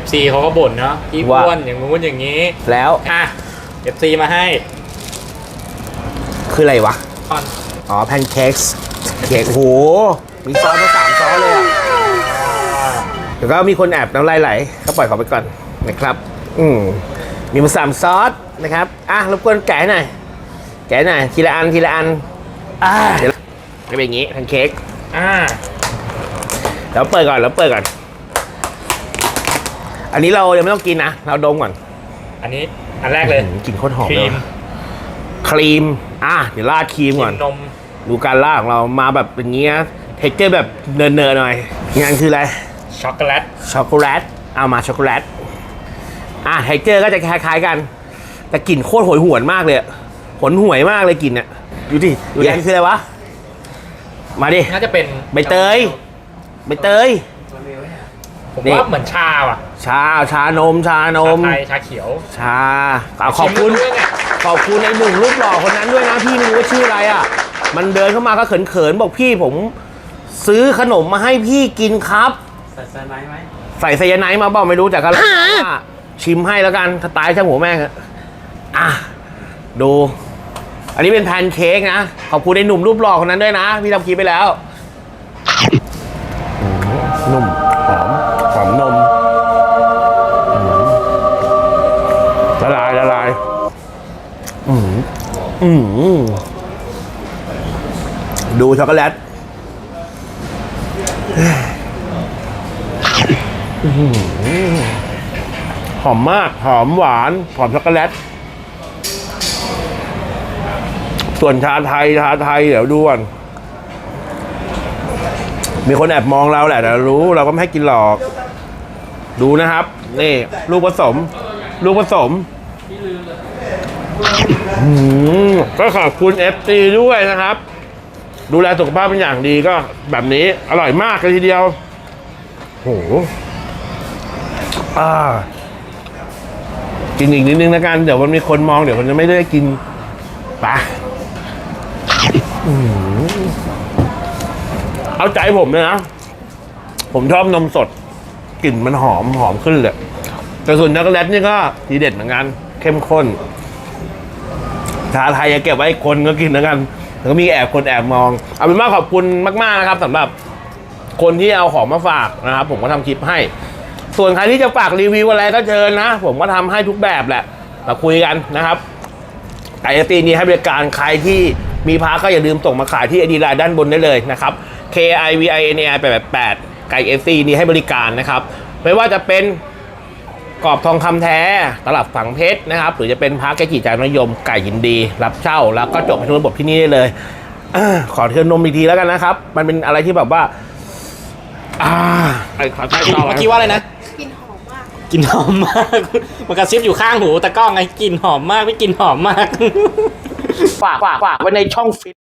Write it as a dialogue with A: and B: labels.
A: FC เขาก็บ่นเนาะพี่
B: ว่า
A: อ้วนอย่างงู้นอย่างนี้
B: แล้ว
A: อะ FC มาให้
B: คืออะไรวะ
A: ก่อน
B: อ๋อแพนเค้กเค้กโห มีซอสมาสามซอสเลยอะเดี๋ยวก็มีคนแอบน้ำลายไหลก็ปล่อยเขาไปก่อนนะครับ อืมมีมาสามซอสนะครับ อะรบกวนแกะให้หน่อยแกะหน่อยทีละอันทีละอันอ่าเดี๋ยวจะเป็นอย่างงี้แพนเค้ก
A: อ่า
B: แล้วเปิดก่อนแล้วเปิดก่อน อันนี้เรายังไม่ต้องกินนะ เราดมก่อน
A: อันนี้อันแรกเลย
B: อืมกลิ่นโคตรหอม
A: ค
B: เล
A: รี
B: ย
A: ม
B: ว่ะครีม อะ เดี๋ยวราดครีมก่อน
A: นม
B: ดูการล่าของเรามาแบบเป็นเงี้ยเทคเจอร์แบบเนินๆหน่อยงานคืออะไร
A: ช็อกโกแลต
B: ช็อกโกแลต เอามาช็อกโกแลต อะเทคเจอร์ก็จะคล้ายๆกัน แต่กลิ่นโคตรโหยหวนมากเลยอะหวนหวยมากเลยกลิ่นเนี่ยดูดิดูดิคืออะไรวะ มาดิ
A: น่าจะเป็น
B: ใบเตย ใบเตย
A: ผม
B: นี่
A: ว่าเหมือนชาว่ะ
B: ชา ชานม ชานม
A: ชาไทยชาเขียว
B: ชาอะขอบคุณ
A: ชิมด้วยเนี่ย
B: ขอบคุณไอ้หนุ่มรูปหล่อคนนั้นด้วยนะพี่ไม่รู้ว่าชื่ออะไรอะ มันเดินเข้ามาก็เขินๆบอกพี่ผม ซื้อขนมมาให้พี่กินครับ
C: ใส่ไซไนท์ไหม
B: ใส่ไซยาไนด์มาเปล่าไม่รู้แต่ก็ชิมให้แล้วกันสไตล์ช่างหัวแม่งอะอะดู อันนี้เป็นแพนเค้กนะ ขอบคุณไอ้หนุ่มรูปหล่อคนนั้นด้วยนะ พี่ทำคลิปไปแล้วอืมนุ่ม อืมอืมดูช็อกโกแลตหอมมาก หอมหวาน หอมช็อกโกแลต ส่วนชาไทย ชาไทย เดี๋ยวดูก่อน มีคนแอบมองเราแหละแต่รู้เราก็ไม่ให้กินหรอก ดูนะครับ นี่ ลูกผสม ลูกผสมอืม ก็ขอบคุณ FT ด้วยนะครับ ดูแลสุขภาพเป็นอย่างดีก็แบบนี้อร่อยมากเลยทีเดียวโหอ่ากินอีกนิดนึงนะกัน เดี๋ยวมันมีคนมองเดี๋ยวมันจะไม่ได้กินไปอื้อหือเอาใจผมเลยนะ ผมชอบนมสด กลิ่นมันหอมหอมขึ้นเลยแต่ส่วนช็อกโกแลตนี่ก็ทีเด็ดเหมือนกัน เข้มข้น ชาไทยจะเก็บไว้คนก็กินแล้วกันแล้วก็มีแอบคนแอบมอง เอาเป็นว่าขอบคุณมากๆนะครับสำหรับคนที่เอาของมาฝากนะครับ ผมก็ทำคลิปให้ ส่วนใครที่จะฝากรีวิวอะไรก็เชิญนะ ผมก็ทำให้ทุกแบบแหละ มาคุยกันนะครับไอเอตีนี้ให้บริการใครที่มีพาก็อย่าลืมส่งมาขายที่ไอดีไลน์ด้านบนได้เลยนะครับ K I V I N A I 8 8ไก่เอซีนี้ให้บริการนะครับ ไม่ว่าจะเป็น กรอบทองคำแท้ตลับฝังเพชรนะครับหรือจะเป็นพาแกจิจารนิยมไก่ยินดี รับเช่าแล้วก็จบในทุนระบบที่นี่ได้เลยอาขอเทือนนมอีกทีแล้วกันนะครับ มันเป็นอะไรที่แบบว่า อ่าไอ้ขอใช้ต่อ
A: เมื่อกี้ว่าอะไรนะ
D: กลินหอมมาก
A: กลินหอมมากมันกระซิบอยู่ข้างหูตะกล้องไงกลินหอมมากไม่กลินหอมมาก
B: ฝากฝากฝากไว้ในช่องฟิต